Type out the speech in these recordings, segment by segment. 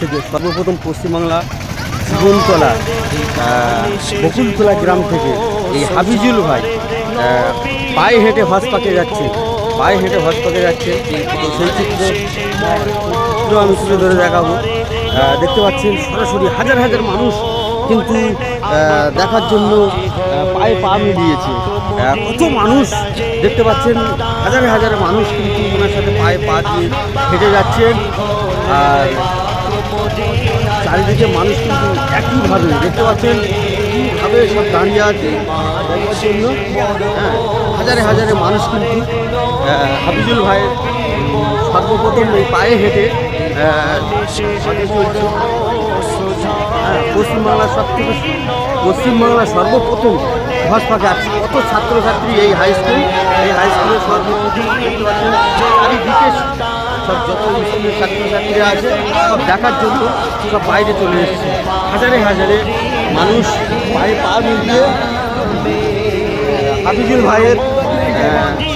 থেকে সর্বপ্রথম পশ্চিমবাংলা জীবনতলা বকুলতলা গ্রাম থেকে এই হাবিজুল ভাই পায়ে হেঁটে হসপাকে যাচ্ছে, পায়ে হেঁটে হসপাকে যাচ্ছে। সেই চিত্র আমি তুলে ধরে দেখাবো। দেখতে পাচ্ছেন সরাসরি হাজার হাজার মানুষ কিন্তু দেখার জন্য পায়ে পা মিলিয়েছে। কত মানুষ দেখতে পাচ্ছেন, হাজার হাজার মানুষ কিন্তু ওনার সাথে পায়ে পা দিয়ে হেঁটে যাচ্ছেন। আর চারিদিকে মানুষ কিন্তু একইভাবে দেখতে পাচ্ছেন কীভাবে সব দাঁড়িয়ে আছে জন্য হ্যাঁ হাজারে হাজারে মানুষ কিন্তু হাফিজুল ভাইয়ের সর্বপ্রথম এই পায়ে হেঁটে হ্যাঁ পশ্চিমবাংলার সব থেকে পশ্চিমবাংলার সর্বপ্রথম হসপাকে আছে। কত ছাত্রছাত্রী এই হাই স্কুল এই হাই স্কুলের সর্বপ্রথম সব যত স্কুলের ছাত্রছাত্রীরা আছে সব দেখার জন্য সব বাইরে চলে এসেছে। হাজারে হাজারে মানুষ পায়ে পা মিলিয়ে হাফিজুল ভাইয়ের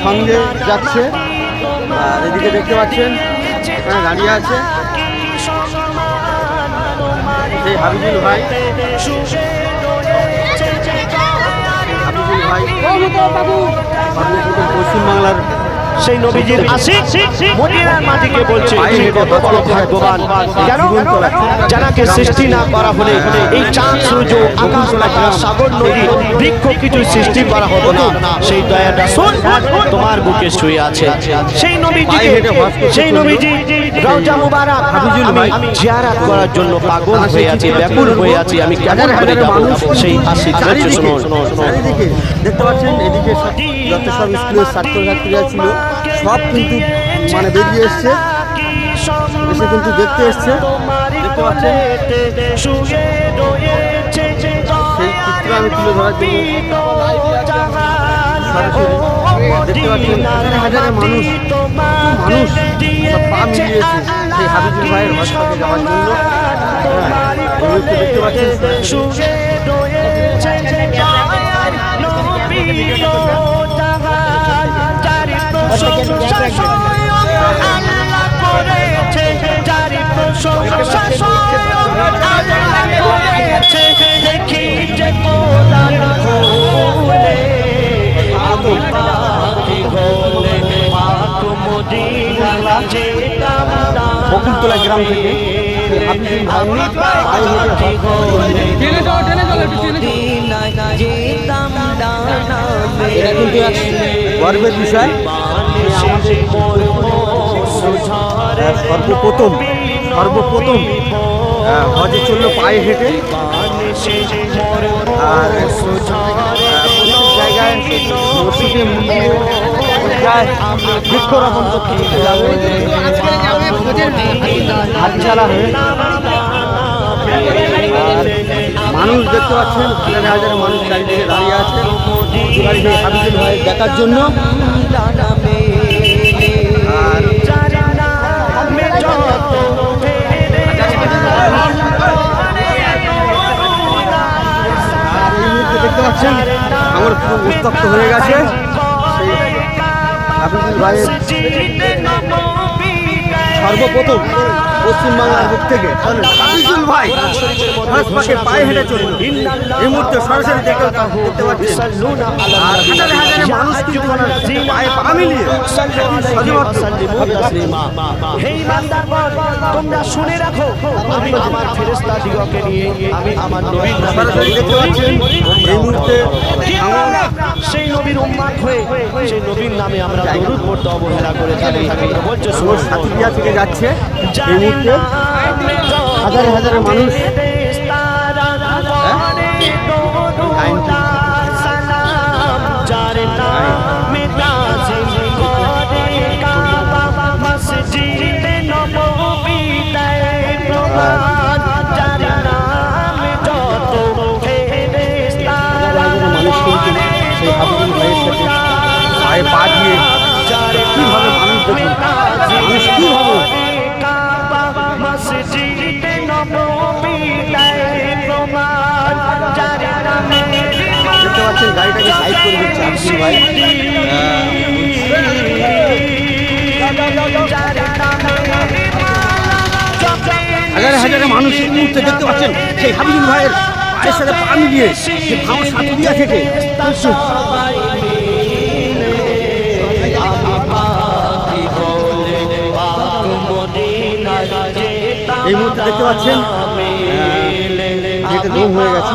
সঙ্গে যাচ্ছে। আর এদিকে দেখতে পাচ্ছেন এখানে দাঁড়িয়ে আছে। সেই হাবিজুল ভাই। হাবিজুল ভাই। পশ্চিমবাংলার সেই নবীজির আশিক মদিনার মাটিকে বলছে কত বড় ভাগ্যবান। কেন? যারাকে সৃষ্টি না করা হলে এই চাঁদ সূর্য আকাশ বাতাস সাগর নদী বৃক্ষ কিছু সৃষ্টি করা হতো না। সেই দয়াটা শোন তোমার বুকে শুয়ে আছে। সেই নবীজি সেই। নবীজি রওজা মুবারক আমি। জিয়ারাত করার জন্য পাগল হয়ে আছি ব্যাকুল হয়ে আছি। আমি কেমন করে যাব? সেই আশিক দেখতে পাচ্ছেন এদিকে যত সব স্কুলের ছাত্রছাত্রীরা ছিল সব কিন্তু মানে বেরিয়ে এসছে। এসে কিন্তু দেখতে এসছে। দেখতে পাচ্ছেন? সেই চিত্র আমি তুলে ধরার জন্য দেখতে পাচ্ছেন? হাজারে হাজারে মানুষ মানুষ সব পা মিলিয়েছে সেই হাবিজুল ভাইয়ের যাওয়ার জন্য। হ্যাঁ, দেখতে পাচ্ছেন? বকুলতলা গ্রাম থেকে এটা কিন্তু এক গর্বের বিষয়। আহ, সর্বপ্রথম সর্বপ্রথম আহ, হজে চলল পায়ে হেঁটে। আর প্রত্যেক জায়গায় মসজিদে মন্দিরে যায় বৃক্ষরোপণ করতে যাবে হাত হয়ে মানুষ দেখতে পাচ্ছেন হাজারে হাজারে মানুষ চারিদিকে দাঁড়িয়ে আছে দেখার জন্য। দেখতে পাচ্ছেন, আমার খুব উত্তপ্ত হয়ে গেছে। ভাইয়ের সর্বপ্রথম। পশ্চিমবাংলার বুক থেকে হাবিজুল ভাই হাসপাকে পায়ে হেঁটে চলল এই মুহূর্তে সরাসরি দেখতে পাচ্ছেন। আর হাজারে হাজারে মানুষ কিন্তু পায়ে পা মিলিয়ে তোমরা শুনে রাখো। আমি আমার ফেরেশতা দিগকে নিয়ে আমি আমার নবীর এই মুহূর্তে সেই নবীর উম্মাদ হয়ে সেই নবীর নামে আমরা দরুদ পড়তে অবহেলা করে থাকি শোনো থেকে যাচ্ছে। এই মুহূর্তে হাজারে হাজারে মানুষ। মানুষ কিন্তু সেই হাবিবুল ভাইয়ের সাথে পায়ে পা দিয়ে। দেখতে গাড়িটাকে সাইড করে দিচ্ছে আব্দুল ভাই। হাজারে হাজারে মানুষ এই মুহূর্তে দেখতে পাচ্ছেন, সেই হাবিবুল ভাইয়ের পায়ের সাথে পা মিলিয়ে যে ভাও সাতুরিয়া থেকে এই মুহূর্তে দেখতে পাচ্ছেন যেটা দম হয়ে গেছে।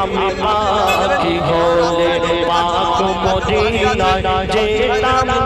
আমি পাখি হলে পাক মদিনায় যেতাম